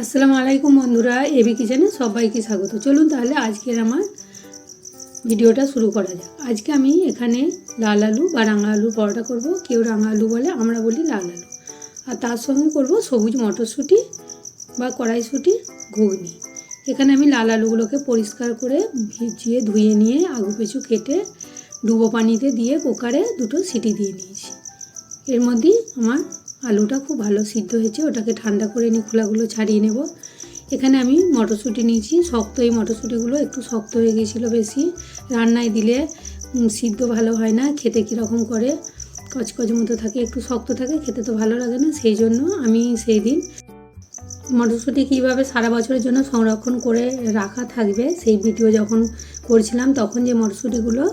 আসসালামু আলাইকুম বন্ধুরা এবি কিচেনে সবাইকে স্বাগত। চলুন তাহলে আজকের আমার ভিডিওটা শুরু করা যাক। আজকে আমি এখানে লাল আলু বা রাঙা আলুর পরোটা করব। কেউ রাঙা আলু বলে, আমরা বলি লাল আলু। আর তার সঙ্গে করব সবুজ মটরশুঁটি বা কড়াইশুঁটি ঘুগনি। এখানে আমি লাল আলুগুলোকে পরিষ্কার করে ভিজিয়ে ধুয়ে নিয়ে আগু পেছু কেটে ডুবো পানিতে দিয়ে কুকারে দুটো সিটি দিয়ে নিয়েছি। এর মধ্যেই আমার আলুটা খুব ভালো সিদ্ধ হয়েছে, ওটাকে ঠান্ডা করে নিয়ে খোলাগুলো ছাড়িয়ে নেব। এখানে আমি মটরশুঁটি নিয়েছি, শক্ত এই মটরশুঁটিগুলো একটু শক্ত হয়ে গেছিল বেশি। রান্নায় দিলে সিদ্ধ ভালো হয় না, খেতে কীরকম করে, কচকচ মতো থাকে, একটু শক্ত থাকে, খেতে তো ভালো লাগে না, সেই জন্য আমি সেই দিন মটরশুঁটি কীভাবে সারা বছরের জন্য সংরক্ষণ করে রাখা থাকবে, সেই ভিডিও যখন করছিলাম, তখন যে মটরশুঁটিগুলো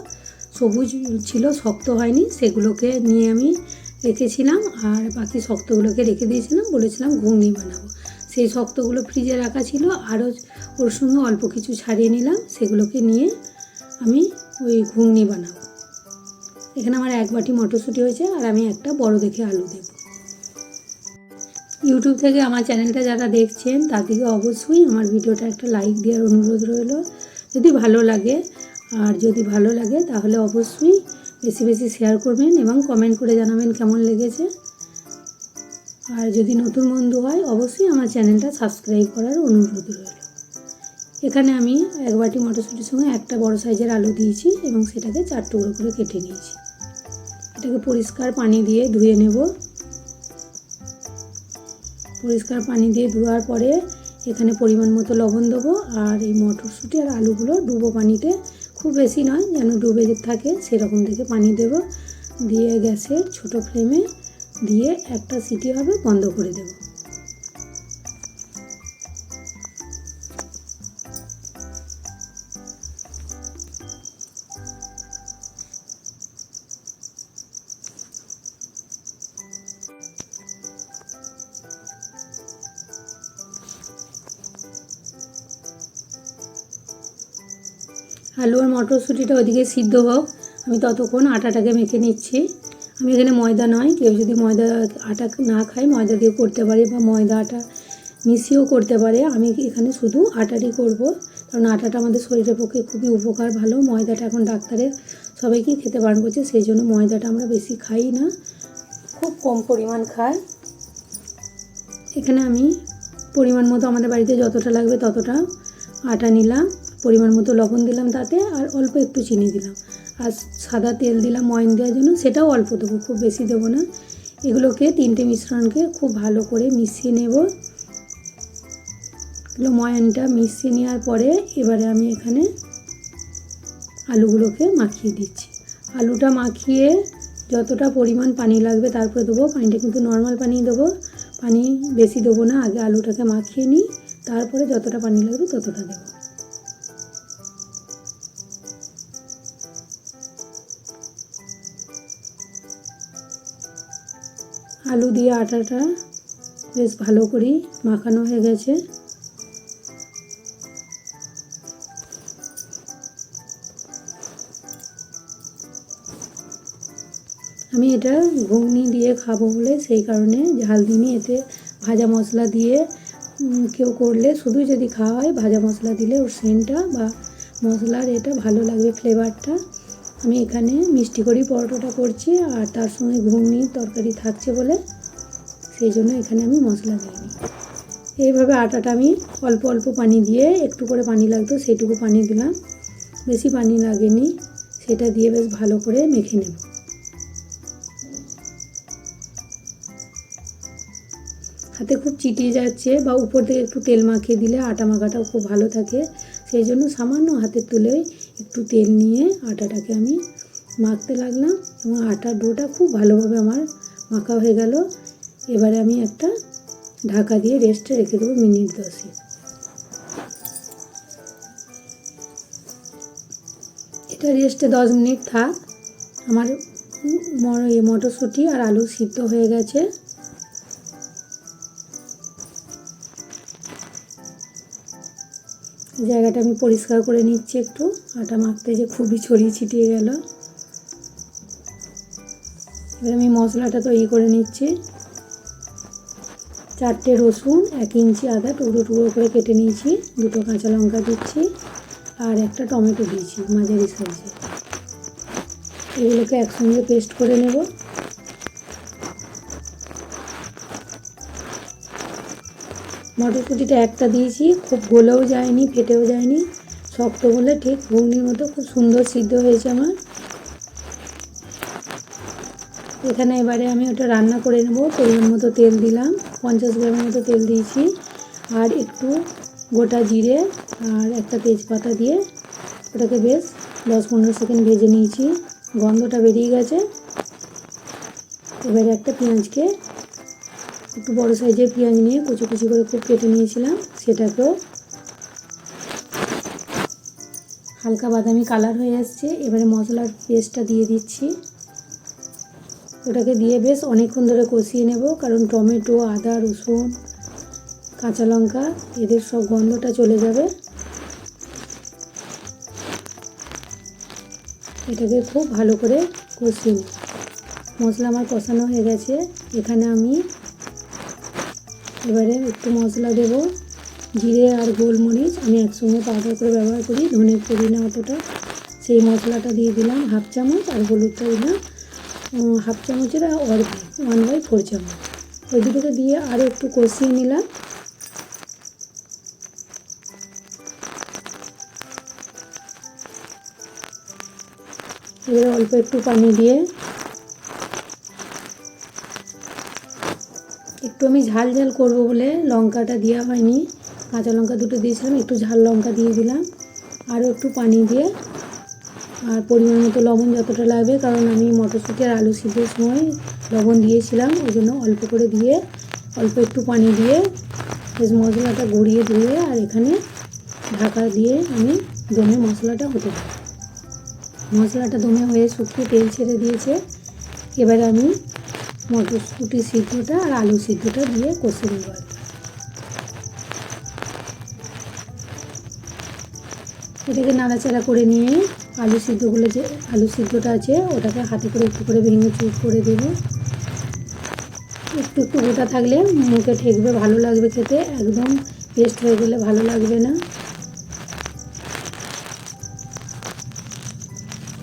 সবুজ ছিল, শক্ত হয়নি, সেগুলোকে নিয়ে আমি রেখেছিলাম আর বাকি শক্তগুলোকে রেখে দিয়েছিলাম, বলেছিলাম ঘুগনি বানাবো। সেই শক্তগুলো ফ্রিজে রাখা ছিল, আরও ওর সঙ্গে অল্প কিছু ছাড়িয়ে নিলাম, সেগুলোকে নিয়ে আমি ওই ঘুগনি বানাবো। এখানে আমার এক বাটি মটরশুঁটি হয়েছে আর আমি একটা বড় দেখে আলু দেবো। ইউটিউব থেকে আমার চ্যানেলটা যারা দেখছেন, তাদেরকে অবশ্যই আমার ভিডিওটা একটা লাইক দেওয়ার অনুরোধ রইল। যদি ভালো লাগে, আর যদি ভালো লাগে, তাহলে অবশ্যই বেশি বেশি শেয়ার করবেন এবং কমেন্ট করে জানাবেন কেমন লেগেছে। আর যদি নতুন বন্ধু হয়, অবশ্যই আমার চ্যানেলটা সাবস্ক্রাইব করার অনুরোধ রইল। এখানে আমি এক বাটি মটরশুঁটির সঙ্গে একটা বড় সাইজের আলু দিয়েছি এবং সেটাকে চার টুকরো করে কেটে নিয়েছি। এটাকে পরিষ্কার পানি দিয়ে ধুয়ে নেব। পরিষ্কার পানি দিয়ে ধোয়ার পরে এখানে পরিমাণ মতো লবণ দেবো আর এই মটরশুঁটি আর আলুগুলো ডুবো পানিতে খুব বেশি নয়, যেন ডুবে থাকে, সেরকম থেকে পানি দেবো। দিয়ে গ্যাসের ছোট ফ্লেমে দিয়ে একটা সিটি হবে বন্ধ করে দেবো। আলু আর মটরশুঁটিটা ওদিকে সিদ্ধ হোক। আমি ততক্ষণ আটাটাকে মেখে নিচ্ছি। আমি এখানে ময়দা নয়, কেউ যদি ময়দা আটা না খায়, ময়দা দিয়ে করতে পারে বা ময়দা আটা মিশিয়েও করতে পারে। আমি এখানে শুধু আটারই করব, কারণ আটাটা আমাদের শরীরের পক্ষে খুবই উপকার ভালো। ময়দাটা এখন ডাক্তারের সবাইকেই খেতে বারণ করছে, সেই জন্য ময়দাটা আমরা বেশি খাই না। খুব কম পরিমাণ খাই। এখানে আমি পরিমাণ মতো আমাদের বাড়িতে যতটা লাগবে ততটা আটা নিলাম। পরিমাণ মতো লবণ দিলাম তাতে আর অল্প একটু চিনি দিলাম। আর সাদা তেল দিলাম, ময়ন দেওয়ার জন্য, সেটাও অল্প দেবো, খুব বেশি দেবো না। এগুলোকে তিনটে মিশ্রণকে খুব ভালো করে মিশিয়ে নেব। এগুলো ময়নটা মিশিয়ে নেওয়ার পরে এবারে আমি এখানে আলুগুলোকে মাখিয়ে দিচ্ছি। আলুটা মাখিয়ে যতটা পরিমাণ পানি লাগবে তারপরে দেবো। পানিটা কিন্তু নর্মাল পানি দেবো। পানি বেশি দেবো না, আগে আলুটাকে মাখিয়ে নিই, তারপরে যতটা পানি লাগবে ততটা দেবো। আলু দিয়ে আটাটা বেশ ভালো করে মাখানো হয়ে গেছে। আমি এটা ঘুগনি দিয়ে খাব বলে সেই কারণে ঝাল দিইনি এতে ভাজা মশলা দিয়ে কেউ করলে শুধু যদি খাওয়া হয়, ভাজা মশলা দিলে ওর সেন্টটা বা মশলার এটা ভালো লাগবে ফ্লেভারটা আমি এখানে মিষ্টি করি পরোটাটা করছি আর তার সঙ্গে ঘুগনির তরকারি থাকছে বলে সেই জন্য এখানে আমি মশলা দিইনি এইভাবে আটাটা আমি অল্প অল্প পানি দিয়ে একটু করে পানি লাগতো সেইটুকু পানি দিলাম। বেশি পানি লাগেনি, সেটা দিয়ে বেশ ভালো করে মেখে নেব। হাতে খুব চিটিয়ে যাচ্ছে বা উপর থেকে একটু তেল মাখিয়ে দিলে আটা মাখাটাও খুব ভালো থাকে। সেই জন্য সামান্য হাতের তুলে একটু তেল নিয়ে আটাটাকে আমি মাখতে লাগলাম এবং আটার ডোটা খুব ভালোভাবে আমার মাখা হয়ে গেল। এবারে আমি একটা ঢাকা দিয়ে রেস্টে রেখে দেবো মিনিট দশে এটা রেস্টে দশ মিনিট থাক। আমার মটরশুঁটি আর আলু সিদ্ধ হয়ে গেছে। জায়গাটা আমি পরিষ্কার করে নিচ্ছি একটু। আটা মাখতে যে খুবই ছড়িয়ে ছিটিয়ে গেল। এবার আমি মশলাটা তৈরি করে নিচ্ছি। চারটে রসুন, এক ইঞ্চি আদা টুকরো টুকরো করে কেটে নিয়েছি। দুটো কাঁচা লঙ্কা দিচ্ছি আর একটা টমেটো দিয়েছি মাঝারি সাইজে এগুলোকে একসঙ্গে পেস্ট করে নেব। মটরশুঁটিটা একটা দিয়েছি, খুব গলেও যায়নি, ফেটেও যায়নি। শক্ত বলে ঠিক ঘুগনির মতো খুব সুন্দর সিদ্ধ হয়েছে আমার। এখানে এবারে আমি ওটা রান্না করে নেব পরিমাণ মতো তেল দিলাম, পঞ্চাশ গ্রামের মতো তেল দিয়েছি। আর একটু গোটা জিরে আর একটা তেজপাতা দিয়ে ওটাকে বেশ দশ পনেরো সেকেন্ড ভেজে নিয়েছি। গন্ধটা বেরিয়ে গেছে। এবারে একটা পেঁয়াজকে একটু বড়ো সাইজের পেঁয়াজ নিয়ে কুচি কুচি করে খুব কেটে নিয়েছিলাম। সেটাকেও হালকা বাদামি কালার হয়ে আসছে। এবারে মশলার পেস্টটা দিয়ে দিচ্ছি। ওটাকে দিয়ে বেশ অনেকক্ষণ ধরে কষিয়ে নেব, কারণ টমেটো, আদা, রসুন, কাঁচা লঙ্কা, এদের সব গন্ধটা চলে যাবে। এটাকে খুব ভালো করে কষিয়ে মশলা আমার কষানো হয়ে গেছে। এখানে আমি এবারে একটু মশলা দেব, জিরে আর গোলমরিচ। আমি একসঙ্গে পাউডার করে ব্যবহার করি, ধনে করি না অতটা। সেই মশলাটা দিয়ে দিলাম হাফ চামচ আর হলুদটা দিলাম হাফ চামচের অর্ধেক ওয়ান বাই ফোর চামচ। ওই দুটোকে দিয়ে আরও একটু কষিয়ে নিলাম। এবারে অল্প একটু পানি দিয়ে একটু আমি ঝাল ঝাল করব বলে লঙ্কাটা দেওয়া হয়নি। কাঁচা লঙ্কা দুটো দিয়েছিলাম, একটু ঝাল লঙ্কা দিয়ে দিলাম। আরও একটু পানি দিয়ে। আর পরিমাণ মতো লবণ যতটা লাগবে, কারণ আমি মটরশুঁটি আর আলু সিদ্ধের সময় লবণ দিয়েছিলাম, ওই জন্য অল্প করে দিয়ে, অল্প একটু পানি দিয়ে, বেশ মশলাটা গড়িয়ে ধুয়ে আর এখানে ঢাকা দিয়ে আমি দমে মশলাটা হতে মশলাটা দমে হয়ে শুকিয়ে তেল ছেড়ে দিয়েছে। এবারে আমি মটরশুঁটি সিদ্ধটা আর আলু সিদ্ধটা দিয়ে কষে নেব। এটাকে নাড়াচাড়া করে নিয়ে আলু সিদ্ধগুলো যে আলু সিদ্ধটা আছে, ওটাকে হাতে করে একটু করে ভেঙে চুপ করে দেবো। একটু একটু গোটা থাকলে মুখে ঠেকবে, ভালো লাগবে খেতে। একদম পেস্ট হয়ে গেলে ভালো লাগবে না।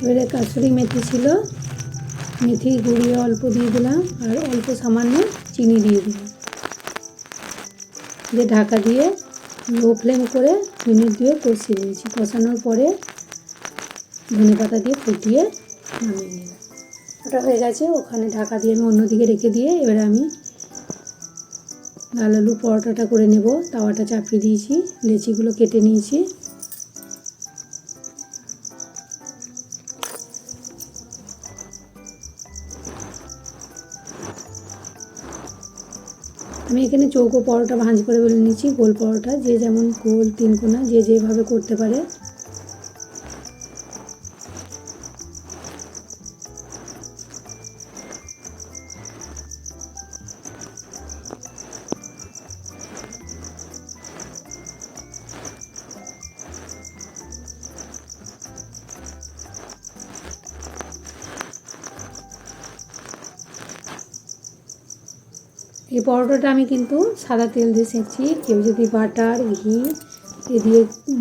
এবারে কাসুরি মেথি ছিল মেথি গুঁড়িয়ে অল্প দিয়ে দিলাম আর অল্প সামান্য চিনি দিয়ে দিলাম। দিয়ে ঢাকা দিয়ে লো ফ্লেম করে মিনিট দিয়ে কষিয়ে নিয়েছি। কষানোর পরে ধনে পাতা দিয়ে ফুটিয়ে নামিয়ে নিলাম। ওটা হয়ে গেছে, ওখানে ঢাকা দিয়ে আমি অন্যদিকে রেখে দিয়ে এবারে আমি লাল আলু পরোটাটা করে নেব। তাওয়াটা চাপিয়ে দিয়েছি, লেচিগুলো কেটে নিয়েছি। আমি এখানে চৌকো পরোটা ভাঁজ করে বলে নিয়েছি, গোল পরোটা, যে যেমন গোল তিন কোনা, যে যেভাবে করতে পারে। এই পরোটাটা আমি কিন্তু সাদা তেল দিয়ে সেঁকছি কেউ যদি বাটার, ঘি, এ দিয়ে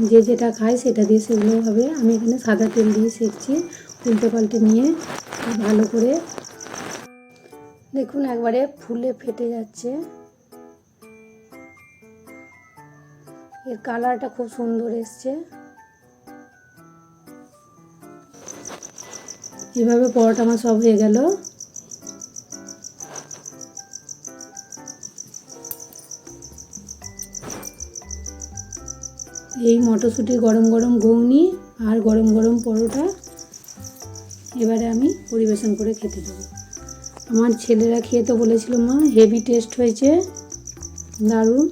যে যেটা খায় সেটা দিয়ে সেগুলো হবে। আমি এখানে সাদা তেল দিয়ে সেঁকছি উল্টে পাল্টে নিয়ে ভালো করে। দেখুন একবারে ফুলে ফেটে যাচ্ছে। এর কালারটা খুব সুন্দর এসছে। এভাবে পরোটা আমার সব হয়ে গেল। এই মটরশুঁটি গরম গরম ঘুগনি আর গরম গরম পরোটা এবারে আমি পরিবেশন করে খেতে দেবো। আমার ছেলেরা খেয়ে তো বলেছিল, মা, হেভি টেস্ট হয়েছে, দারুণ।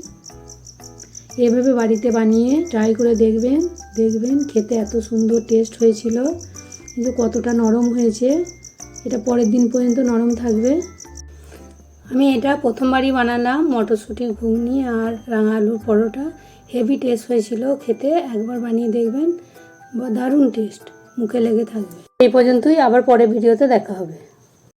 এভাবে বাড়িতে বানিয়ে ট্রাই করে দেখবেন দেখবেন খেতে এত সুন্দর টেস্ট হয়েছিল, কিন্তু কতটা নরম হয়েছে, এটা পরের দিন পর্যন্ত নরম থাকবে। আমি এটা প্রথমবারই বানালাম, মটরশুঁটির ঘুগনি আর রাঙা আলুর পরোটা। হেভি টেস্ট হয়েছিল, খেতে একবার বানিয়ে দেখবেন দারুণ টেস্ট মুখে লেগে থাকবে। এই পর্যন্তই, আবার পরে ভিডিওতে দেখা হবে।